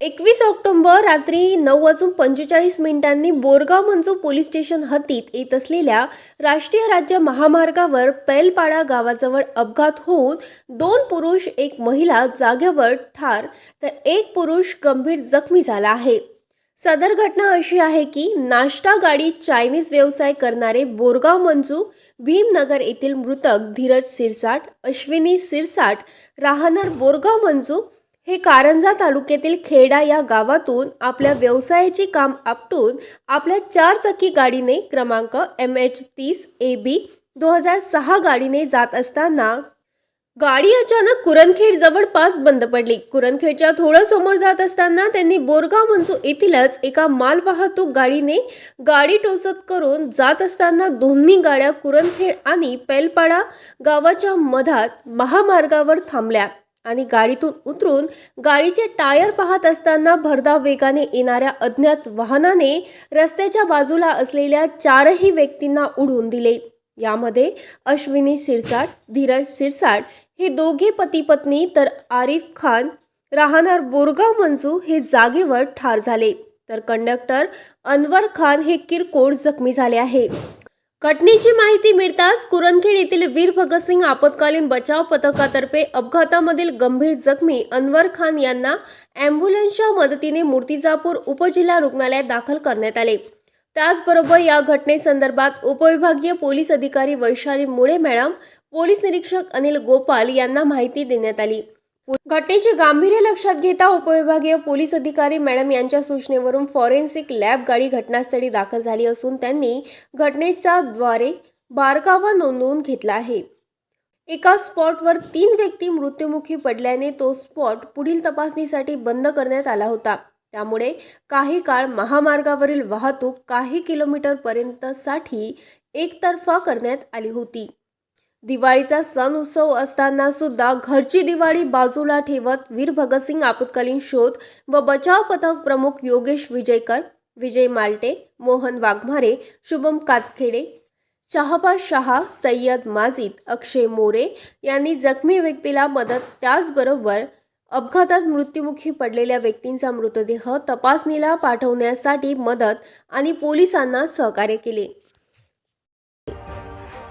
एकवीस ऑक्टोबर रात्री नऊ वाजून पंचेचाळीस मिनिटांनी बोरगाव मंजू पोलीस स्टेशन हद्दीत येत असलेल्या राष्ट्रीय राज्य महामार्गावर पैलपाडा गावाजवळ अपघात होऊन दोन पुरुष एक महिला जागेवर ठार तर एक पुरुष गंभीर जखमी झाला आहे. सदर घटना अशी आहे की नाश्ता गाडी चायनीज व्यवसाय करणारे बोरगाव मंजू भीमनगर येथील मृतक धीरज सिरसाट अश्विनी सिरसाट राहणार बोरगाव मंजू हे कारंजा तालुक्यातील खेडा या गावातून आपल्या व्यवसायाची काम आपटून आपल्या चारचाकी गाडीने क्रमांक एम एच तीस ए बी दोन हजार सहा गाडीने जात असताना गाडी अचानक कुरणखेड जवळपास बंद पडली. कुरणखेडच्या थोडं समोर जात असताना त्यांनी बोरगाव मनसू येथीलच एका मालवाहतूक गाडीने गाडी टोचत करून जात असताना दोन्ही गाड्या कुरणखेड आणि पेलपाडा गावाच्या मधात महामार्गावर थांबल्या. आणि गाडीतून उतरून गाडीचे टायर पाहत असताना भरधाव वेगाने येणाऱ्या अज्ञात वाहनाने रस्त्याच्या बाजूला असलेल्या चारही व्यक्तींना उडवून दिले. यामध्ये अश्विनी सिरसाट धीरज सिरसाट हे दोघे पती पत्नी तर आरिफ खान राहणार बोरगाव मंजू हे जागेवर ठार झाले. तर कंडक्टर अनवर खान हे किरकोळ जखमी झाले आहे. घटनेची माहिती मिळताच कुरणखेड येथील वीर भगतसिंग आपत्कालीन बचाव पथकातर्फे अपघातामधील गंभीर जखमी अनवर खान यांना अँब्युलन्सच्या मदतीने मूर्तिजापूर उपजिल्हा रुग्णालयात दाखल करण्यात आले. त्याचबरोबर या घटनेसंदर्भात उपविभागीय पोलीस अधिकारी वैशाली मुळे मॅडम पोलीस निरीक्षक अनिल गोपाल यांना माहिती देण्यात आली. घटनेचे गांभीर्य लक्षात घेता उपविभागीय पोलीस अधिकारी मॅडम यांच्या सूचनेवरून फॉरेन्सिक लॅब गाडी घटनास्थळी दाखल झाली असून त्यांनी घटनेच्या द्वारे बारकावा नोंदवून घेतला आहे. एका स्पॉटवर तीन व्यक्ती मृत्युमुखी पडल्याने तो स्पॉट पुढील तपासणीसाठी बंद करण्यात आला होता. त्यामुळे काही काळ महामार्गावरील वाहतूक काही किलोमीटरपर्यंतसाठी एकतर्फा करण्यात आली होती. दिवाळीचा सण उत्सव असताना सुद्धा घरची दिवाळी बाजूला ठेवत वीर भगतसिंग आपत्कालीन शोध व बचाव पथक प्रमुख योगेश विजयकर विजय माल्टे मोहन वाघमारे शुभम कातखेडे शहाबाज शहा सय्यद माजिद अक्षय मोरे यांनी जखमी व्यक्तीला मदत. त्याचबरोबर अपघातात मृत्युमुखी पडलेल्या व्यक्तींचा मृतदेह तपासणीला पाठवण्यासाठी मदत आणि पोलिसांना सहकार्य केले.